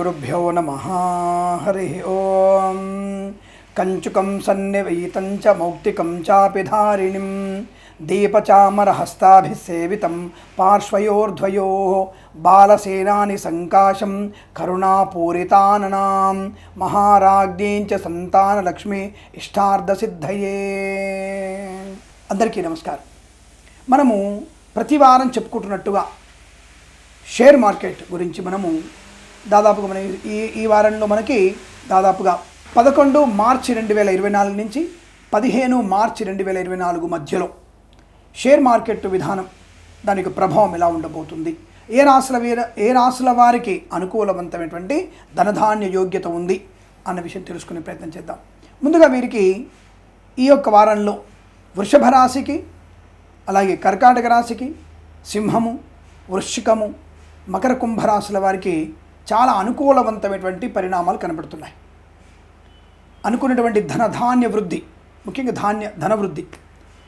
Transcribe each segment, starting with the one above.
శ్రీగురుభ్యో నమ హరి ఓం కంచుకం సన్నివయితం చ మౌక్తికం చాపి ధారిణిం దీపచామరహస్తాభిసేవితం పార్శ్వయోర్ధ్వయో బాలసేనాని సంకాశం కరుణాపూరితాననాం च सन्तानलक्ष्मी సంతానలక్ష్మి ఇష్టార్థసిద్ధయే అందరికీ నమస్కారం. మనము ప్రతివారం చెప్పుకుంటున్నట్టుగా షేర్ మార్కెట్ గురించి మనము దాదాపుగా మన ఈ ఈ వారంలో మనకి దాదాపుగా పదకొండు మార్చి రెండు వేల ఇరవై నాలుగు నుంచి పదిహేను మార్చి రెండు వేల ఇరవై నాలుగు మధ్యలో షేర్ మార్కెట్ విధానం దానికి ప్రభావం ఎలా ఉండబోతుంది? ఏ రాశుల వీర ఏ రాశుల వారికి అనుకూలవంతమైనటువంటి ధనధాన్య యోగ్యత ఉంది అన్న విషయం తెలుసుకునే ప్రయత్నం చేద్దాం. ముందుగా వీరికి ఈ యొక్క వారంలో వృషభ రాశికి అలాగే కర్కాటక రాశికి సింహము వృశ్చికము మకర కుంభ రాశుల వారికి చాలా అనుకూలవంతమైనటువంటి పరిణామాలు కనబడుతున్నాయి. అనుకున్నటువంటి ధన ధాన్య వృద్ధి ముఖ్యంగా ధాన్య ధన వృద్ధి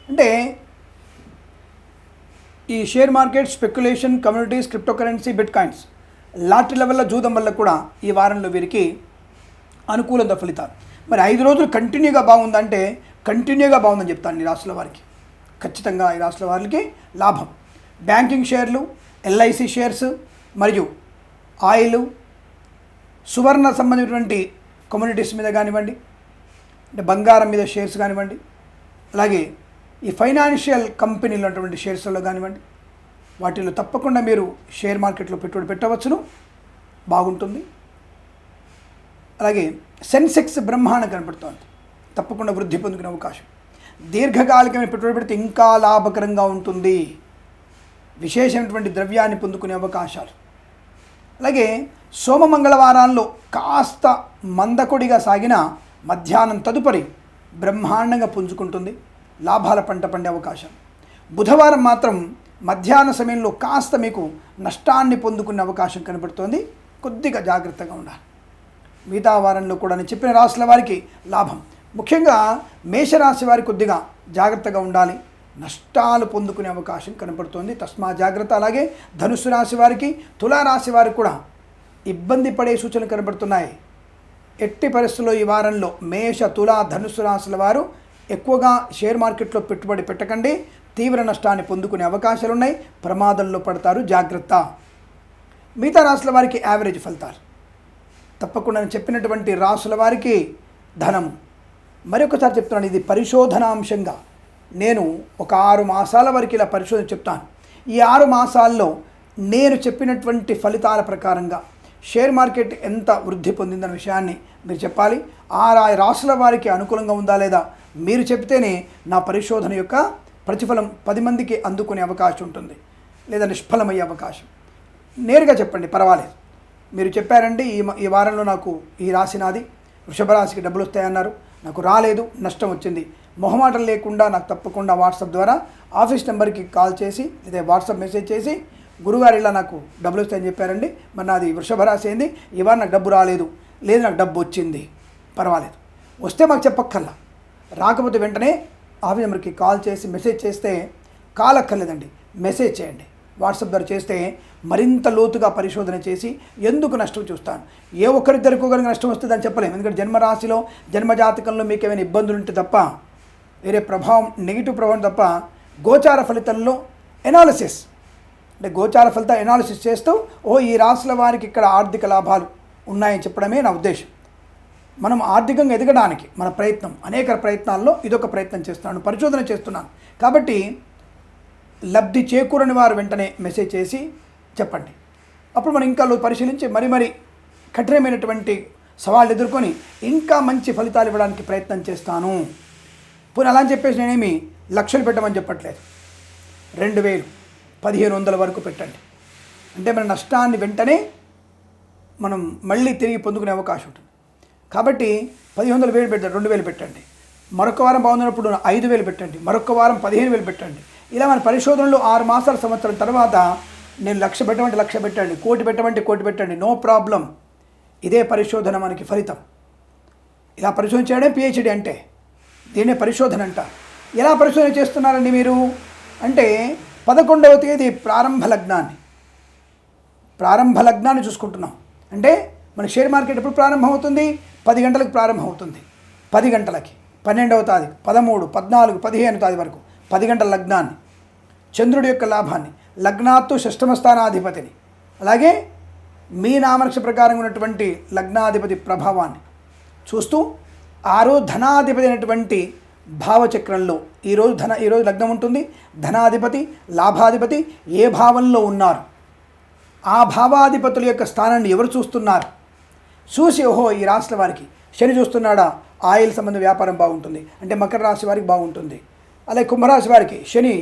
అంటే ఈ share market speculation communities crypto currency bitcoins lottery లెవెల్లో జూదం వల్ల కూడా ఈ వారంలో వీరికి అనుకూలంగా ఫలితాలు. మరి ఐదు రోజులు కంటిన్యూగా బాగుందంటే కంటిన్యూగా బాగుందని చెప్తాను ఈ రాష్ట్రాల వారికి. ఖచ్చితంగా ఈ రాష్ట్రాల వారికి లాభం. బ్యాంకింగ్ షేర్లు ఎల్ఐసి షేర్స్ మరియు ఆయిల్ సువర్ణ సంబంధించినటువంటి కమ్యూనిటీస్ మీద కానివ్వండి అంటే బంగారం మీద షేర్స్ కానివ్వండి అలాగే ఈ ఫైనాన్షియల్ కంపెనీలు ఉన్నటువంటి షేర్స్లో కానివ్వండి వాటిలో తప్పకుండా మీరు షేర్ మార్కెట్లో పెట్టుబడి పెట్టవచ్చును. బాగుంటుంది. అలాగే సెన్సెక్స్ బ్రహ్మాండం కనపడుతోంది. తప్పకుండా వృద్ధి పొందుకునే అవకాశం. దీర్ఘకాలికమైన పెట్టుబడి పెడితే ఇంకా లాభకరంగా ఉంటుంది. విశేషమైనటువంటి ద్రవ్యాన్ని పొందుకునే అవకాశాలు. అలాగే సోమ మంగళవారాల్లో కాస్త మందకొడిగా సాగిన మధ్యాహ్నం తదుపరి బ్రహ్మాండంగా పుంజుకుంటుంది. లాభాల పంట పండే అవకాశం. బుధవారం మాత్రం మధ్యాహ్న సమయంలో కాస్త మీకు నష్టాన్ని పొందుకునే అవకాశం కనబడుతోంది. కొద్దిగా జాగ్రత్తగా ఉండాలి. మిగతా వారంలో కూడా నేను చెప్పిన రాశుల వారికి లాభం. ముఖ్యంగా మేషరాశి వారి కొద్దిగా జాగ్రత్తగా ఉండాలి. నష్టాలు పొందుకునే అవకాశం కనపడుతోంది. తస్మా జాగ్రత్త. అలాగే ధనుసు రాశి వారికి తులారాశి వారికి కూడా ఇబ్బంది పడే సూచనలు కనబడుతున్నాయి ఎట్టి పరిస్థితుల్లో ఈ వారంలో మేష తులా ధనుసు రాశుల వారు ఎక్కువగా షేర్ మార్కెట్లో పెట్టుబడి పెట్టకండి. తీవ్ర నష్టాన్ని పొందుకునే అవకాశాలు ఉన్నాయి ప్రమాదంలో పడతారు. జాగ్రత్త. మిగతా రాశుల వారికి యావరేజ్ ఫలితాలు. తప్పకుండా నేను చెప్పినటువంటి రాసుల వారికి ధనం. మరొకసారి చెప్తున్నాను ఇది పరిశోధనాంశంగా. నేను ఒక ఆరు మాసాల వరకు ఇలా పరిశోధన చెప్తాను. ఈ ఆరు మాసాల్లో నేను చెప్పినటువంటి ఫలితాల ప్రకారంగా షేర్ మార్కెట్ ఎంత వృద్ధి పొందిందన్న విషయాన్ని మీరు చెప్పాలి. ఆ రాసుల వారికి అనుకూలంగా ఉందా లేదా మీరు చెప్తేనే నా పరిశోధన యొక్క ప్రతిఫలం పది మందికి అందుకునే అవకాశం ఉంటుంది. లేదా నిష్ఫలమయ్యే అవకాశం. నేరుగా చెప్పండి పర్వాలేదు. మీరు చెప్పారండి ఈ ఈ వారంలో నాకు ఈ రాశి నాది వృషభ రాశికి డబ్బులు వస్తాయన్నారు. నాకు రాలేదు నష్టం వచ్చింది. మొహమాటం లేకుండా నాకు తప్పకుండా వాట్సాప్ ద్వారా ఆఫీస్ నెంబర్కి కాల్ చేసి లేదా వాట్సాప్ మెసేజ్ చేసి గురుగారు ఇలా నాకు డబ్బులు వస్తాయని చెప్పారండి. మరి నాది వృషభ రాశి అయింది. ఇవాళ నాకు డబ్బు రాలేదు. లేదు నాకు డబ్బు వచ్చింది. పర్వాలేదు. వస్తే మాకు చెప్పక్కర్లా. రాకపోతే వెంటనే ఆఫీస్ నెంబర్కి కాల్ చేసి మెసేజ్ చేస్తే కాల్ అక్కర్లేదండి మెసేజ్ చేయండి. వాట్సాప్ ద్వారా చేస్తే మరింత లోతుగా పరిశోధన చేసి ఎందుకు నష్టం చూస్తాను? ఏ ఒక్కరిద్దరికో కనుక నష్టం వస్తుందని చెప్పలేము. ఎందుకంటే జన్మరాశిలో జన్మజాతకంలో మీకు ఏమైనా ఇబ్బందులు ఉంటే తప్ప వేరే ప్రభావం నెగిటివ్ ప్రభావం తప్ప గోచార ఫలితంలో ఎనాలిసిస్ అంటే గోచార ఫలిత ఎనాలిసిస్ చేస్తూ ఓ ఈ రాసుల వారికి ఇక్కడ ఆర్థిక లాభాలు ఉన్నాయని చెప్పడమే నా ఉద్దేశం. మనం ఆర్థికంగా ఎదగడానికి మన ప్రయత్నం అనేక ప్రయత్నాల్లో ఇదొక ప్రయత్నం చేస్తున్నాను పరిశోధన చేస్తున్నాను. కాబట్టి లబ్ధి చేకూరని వారు వెంటనే మెసేజ్ చేసి చెప్పండి. అప్పుడు మనం ఇంకా పరిశీలించి మరి మరి కఠినమైనటువంటి సవాళ్ళు ఎదుర్కొని ఇంకా మంచి ఫలితాలు ఇవ్వడానికి ప్రయత్నం చేస్తాను. పోనీ అలా అని చెప్పేసి నేనేమి లక్షలు పెట్టమని చెప్పట్లేదు. రెండు వేలు పదిహేను వందల వరకు పెట్టండి. అంటే మన నష్టాన్ని వెంటనే మనం మళ్ళీ తిరిగి పొందుకునే అవకాశం ఉంటుంది. కాబట్టి పదిహేను వందల వేలు పెట్టండి రెండు వేలు పెట్టండి. మరొక వారం బాగున్నప్పుడు ఐదు వేలు పెట్టండి. మరొక వారం పదిహేను వేలు పెట్టండి. ఇలా మన పరిశోధనలు ఆరు మాసాల సంవత్సరం తర్వాత నేను లక్ష పెట్టమంటే లక్ష పెట్టండి కోటి పెట్టమంటే కోటి పెట్టండి. No problem. ఇదే పరిశోధన మనకి ఫలితం. ఇలా పరిశోధన చేయడం పిహెచ్డి అంటే. దీన్నే పరిశోధన అంట. ఎలా పరిశోధన చేస్తున్నారండి మీరు? అంటే పదకొండవ తేదీ ప్రారంభ లగ్నాన్ని. ప్రారంభ లగ్నాన్ని చూసుకుంటున్నాం. అంటే మన షేర్ మార్కెట్ ఎప్పుడు ప్రారంభం అవుతుంది పది గంటలకు ప్రారంభం అవుతుంది పది గంటలకి. పన్నెండవ తారీఖు పదమూడు పద్నాలుగు పదిహేను తారీఖు వరకు. పది గంటల లగ్నాన్ని. చంద్రుడి యొక్క లాభాన్ని. లగ్నాత్తు షష్టమ స్థానాధిపతిని. అలాగే మీ నామనక్ష ప్రకారం ఉన్నటువంటి లగ్నాధిపతి ప్రభావాన్ని చూస్తూ ఆరో ధనాధిపతి అయినటువంటి భావచక్రంలో ఈరోజు ధన ఈరోజు లగ్నం ఉంటుంది. ధనాధిపతి లాభాధిపతి ఏ భావంలో ఉన్నారు? ఆ భావాధిపతుల యొక్క స్థానాన్ని ఎవరు చూస్తున్నారు? చూసి ఓహో ఈ రాష్ట్ర వారికి శని చూస్తున్నాడా? ఆయిల్ సంబంధ వ్యాపారం బాగుంటుంది. అంటే మకర రాశి వారికి బాగుంటుంది. అలాగే కుంభరాశి వారికి శని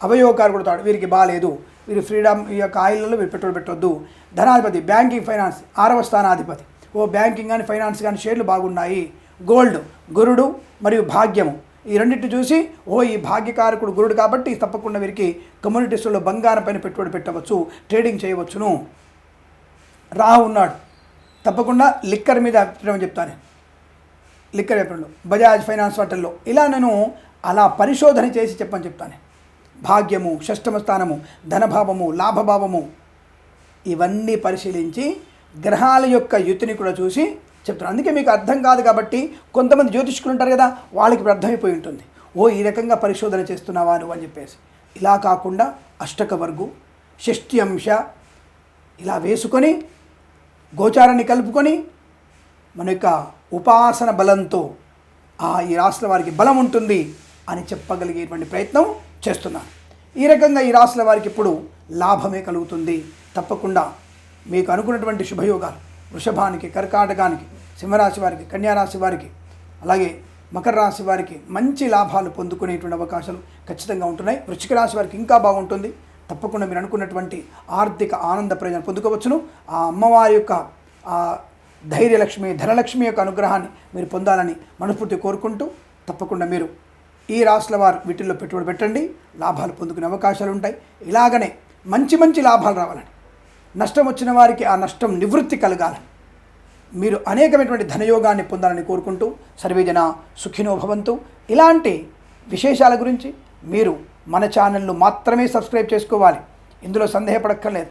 అవయోగారు కొడతాడు. వీరికి బాగాలేదు వీరు ఫ్రీడమ్ ఈ యొక్క ఆయిల్లో వీరు పెట్టుబడి పెట్టొద్దు. ధనాధిపతి బ్యాంకింగ్ ఫైనాన్స్ ఆరవ స్థానాధిపతి. ఓ బ్యాంకింగ్ కానీ ఫైనాన్స్ కానీ షేర్లు బాగున్నాయి. గోల్డ్ గురుడు మరియు భాగ్యము. ఈ రెండింటిని చూసి ఓ ఈ భాగ్యకారకుడు గురుడు కాబట్టి తప్పకుండా వీరికి కమ్యూనిటీస్లో బంగారం పైన పెట్టుబడి పెట్టవచ్చు ట్రేడింగ్ చేయవచ్చును. రాహు ఉన్నాడు. తప్పకుండా లిక్కర్ మీద పెట్టమని చెప్తాను. లిక్కర్ వ్యాపారంలో బజాజ్ ఫైనాన్స్ వాటర్లో ఇలా నేను అలా పరిశోధన చేసి చెప్పని చెప్తాను. భాగ్యము షష్టమ స్థానము ధనభావము లాభభావము ఇవన్నీ పరిశీలించి గ్రహాల యొక్క యుతిని కూడా చూసి చెప్తారు. అందుకే మీకు అర్థం కాదు కాబట్టి కొంతమంది జ్యోతిష్కులు ఉంటారు కదా వాళ్ళకి అర్థమైపోయి ఉంటుంది. ఓ ఈ రకంగా పరిశోధన చేస్తున్నావా నువ్వు అని చెప్పేసి. ఇలా కాకుండా అష్టక వర్గు షష్ఠి అంశ ఇలా వేసుకొని గోచారాన్ని కలుపుకొని మన యొక్క ఉపాసన బలంతో ఆ ఈ రాసుల వారికి బలం ఉంటుంది అని చెప్పగలిగేటువంటి ప్రయత్నం చేస్తున్నాను. ఈ రకంగా ఈ రాసుల వారికి ఇప్పుడు లాభమే కలుగుతుంది. తప్పకుండా మీకు అనుకున్నటువంటి శుభయోగాలు వృషభానికి కర్కాటకానికి సింహరాశి వారికి కన్యారాశి వారికి అలాగే మకర రాశి వారికి మంచి లాభాలు పొందుకునేటువంటి అవకాశాలు ఖచ్చితంగా ఉంటున్నాయి. వృశ్చిక రాశి వారికి ఇంకా బాగుంటుంది. తప్పకుండా మీరు అనుకున్నటువంటి ఆర్థిక ఆనంద ప్రయోజనం పొందుకోవచ్చును. ఆ అమ్మవారి యొక్క ఆ ధైర్యలక్ష్మి ధనలక్ష్మి యొక్క అనుగ్రహాన్ని మీరు పొందాలని మనస్ఫూర్తి కోరుకుంటూ తప్పకుండా మీరు ఈ రాశుల వారు వీటిల్లో పెట్టుబడి పెట్టండి. లాభాలు పొందుకునే అవకాశాలు ఉంటాయి. ఇలాగనే మంచి మంచి లాభాలు రావాలని నష్టం వచ్చిన వారికి ఆ నష్టం నివృత్తి కలగాలని మీరు అనేకమైనటువంటి ధనయోగాన్ని పొందాలని కోరుకుంటూ సర్వేజన సుఖినో భవంతు. ఇలాంటి విశేషాల గురించి మీరు మన ఛానల్ను మాత్రమే సబ్స్క్రైబ్ చేసుకోవాలి. ఇందులో సందేహపడక్కర్లేదు.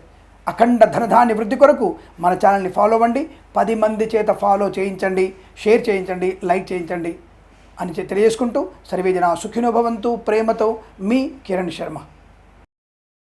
అఖండ ధనధాన్య వృద్ధి కొరకు మన ఛానల్ని ఫాలో అవ్వండి. పది మంది చేత ఫాలో చేయించండి. షేర్ చేయించండి. లైక్ చేయించండి. అని తెలియజేసుకుంటూ సర్వేజన సుఖినో భవంతు. ప్రేమతో మీ కిరణ్ శర్మ.